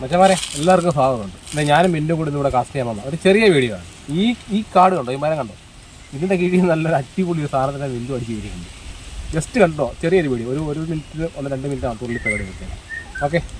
മച്ചമാരെ എല്ലാവർക്കും സ്വാഗതമുണ്ട്. ഇന്ന് ഞാനും മിന്നും കൂടി ഇവിടെ കാസ്റ്റ് ചെയ്യാൻ വന്ന ഒരു ചെറിയ വീഡിയോ ആണ്. ഈ ഈ കാട് കണ്ടോ? ഈ മരം കണ്ടോ? ഇതിന്റെ കീഴിൽ നല്ലൊരു അടിപൊളി ഒരു സാധനത്തിന്റെ വിന്ദു അടിച്ച് വീഴുന്നുണ്ട് ജസ്റ്റ് കണ്ടോ? ചെറിയൊരു വീഡിയോ ഒരു ഒരു മിനിറ്റ് ഒന്ന് രണ്ട് മിനിറ്റ് ആണ് തുള്ളി പരിപാടി കിട്ടിയത്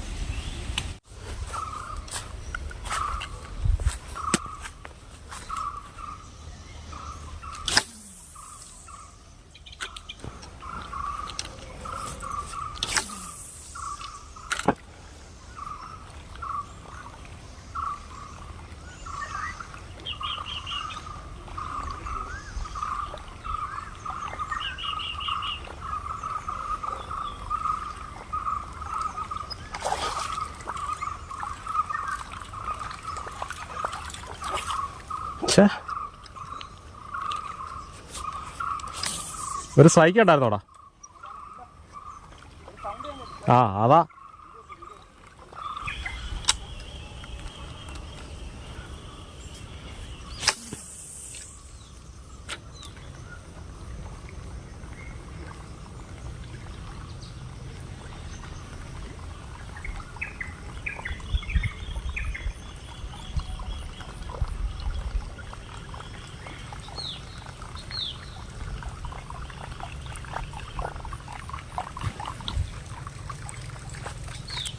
ഓക്കെ ഒരു സ്ട്രൈക്ക് ഉണ്ടായിരുന്നോടാ? ആ അതാ.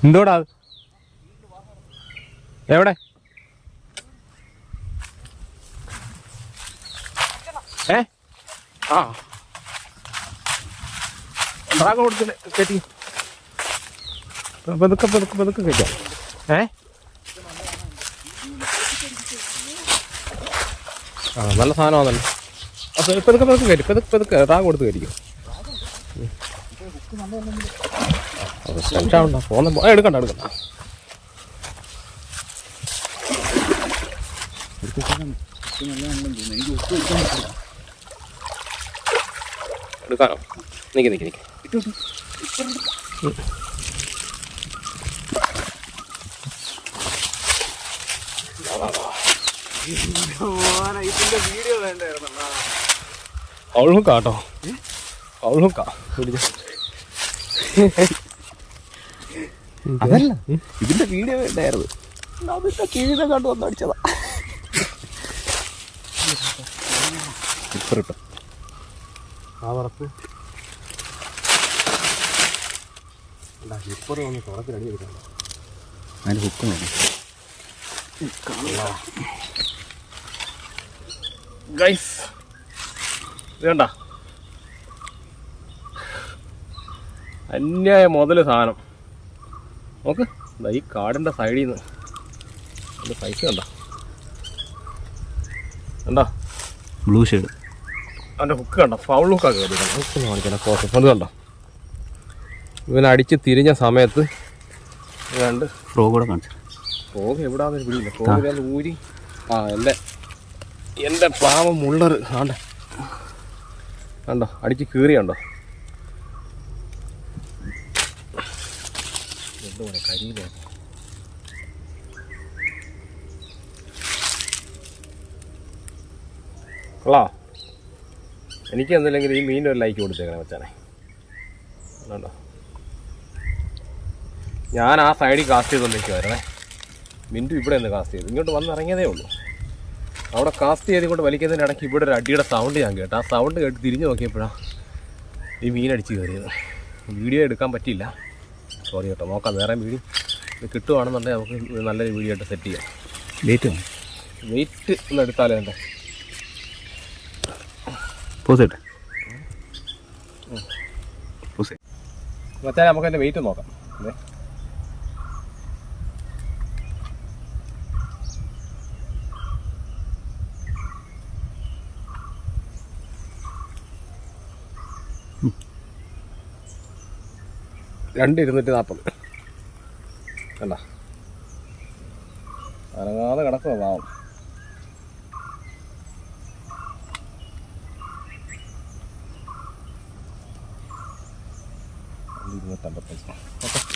എന്തോടാ? എവിടെ? ഏ? ആ. ഡ്രാഗൺ കൊടുത്തിട്ട് പതുക്കെ പതുക്കെ പതുക്കെ കയറ്റാം ഏ? ആ നല്ല സാധനമാണല്ലോ. അപ്പോൾ പതുക്കെ പതുക്കെ കയറ്റി പതുക്കെ പതുക്കെ. ഡ്രാഗൺ കൊടുത്ത് കയറ്റിക്കും എടുക്കണ്ട എടുക്കാനോ? നിക്ക് നിക്ക് നിക്ക്. അവളും കാട്ടോ. അവളും കാ. അതല്ല. ഇതിന്റെ വീഡിയോ വേണ്ടായിരുന്നു അതിന്റെ കീഴിനെ കണ്ടു വന്ന് അടിച്ചതാ. ഇപ്പം ഇപ്പം ആ വറപ്പ്. ഇപ്പറ് വന്ന് അടി ഹുക്ക് നോക്കാം. ഗൈസ് അന്യായ മുതൽ സാധനം. നോക്ക്. ഈ കാടിന്റെ സൈഡിൽ നിന്ന് അതിന്റെ പൈസ കണ്ടോ? കണ്ടോ? ബ്ലൂ ഷെയ്ഡ് അവന്റെ ഹുക്ക് കണ്ടോ? ഫൗൾ ഹുക്കാണ് കയറിയത് ഹുക്ക് കാണിക്കണം കോസ് അത് കണ്ടോ? ഇവൻ അടിച്ച് തിരിഞ്ഞ സമയത്ത് രണ്ട് ഫ്രോ കൂടെ കാണിച്ചു. ഫ്രോഗ് എവിടാന്ന് പിടിയില്ല. പോക ഊരി. ആ എന്റെ എന്റെ പാവം മുള്ളർ ആണ്ട. കണ്ടോ? അടിച്ച് കീറിയുണ്ടോ? എന്തോ കരിയില്ല കൊള്ളാ. എനിക്ക് എന്തില്ലെങ്കിൽ ഈ മീൻ ഒരു ലൈക്ക് കൊടുത്തേക്കണേ മച്ചാനെ. കണ്ടോ ഞാൻ ആ സൈഡിൽ കാസ്റ്റ് ചെയ്തുകൊണ്ടിരിക്കുവായിരുന്നേ മിന്റു ഇവിടെ നിന്ന് കാസ്റ്റ് ചെയ്തു. ഇങ്ങോട്ട് വന്ന് ഇറങ്ങിയതേ ഉള്ളൂ. അവിടെ കാസ്റ്റ് ചെയ്ത് ഇങ്ങോട്ട് വലിക്കുന്നതിന് ഇടയ്ക്ക് ഇവിടെ ഒരു അടിയുടെ സൗണ്ട് ഞാൻ കേട്ടു. ആ സൗണ്ട് കേട്ട് തിരിഞ്ഞു നോക്കിയപ്പോഴാണ് ഈ മീൻ അടിച്ച് കയറിയത്. വീഡിയോ എടുക്കാൻ പറ്റിയില്ല. സോറി കേട്ടോ നോക്കാം വേറെ വീഡിയോ ഇത് കിട്ടുവാണെന്നുണ്ടെങ്കിൽ നമുക്ക് നല്ലൊരു വീഡിയോ ആയിട്ട് സെറ്റ് ചെയ്യാം. വെയിറ്റ് വെയിറ്റ് ഒന്ന് എടുത്താലേ എന്റെ പോസ് ഇട്ടെ പോസ് മച്ചാൻ നമുക്ക് അതിന്റെ വെയിറ്റ് നോക്കാം. അതെ രണ്ട് ഇരുന്നൂറ്റി നാൽപ്പത്. അല്ല അനങ്ങാതെ കിടക്കുക പാവം. ഇരുന്നൂറ്റമ്പത്തഞ്ച്. ഓക്കെ.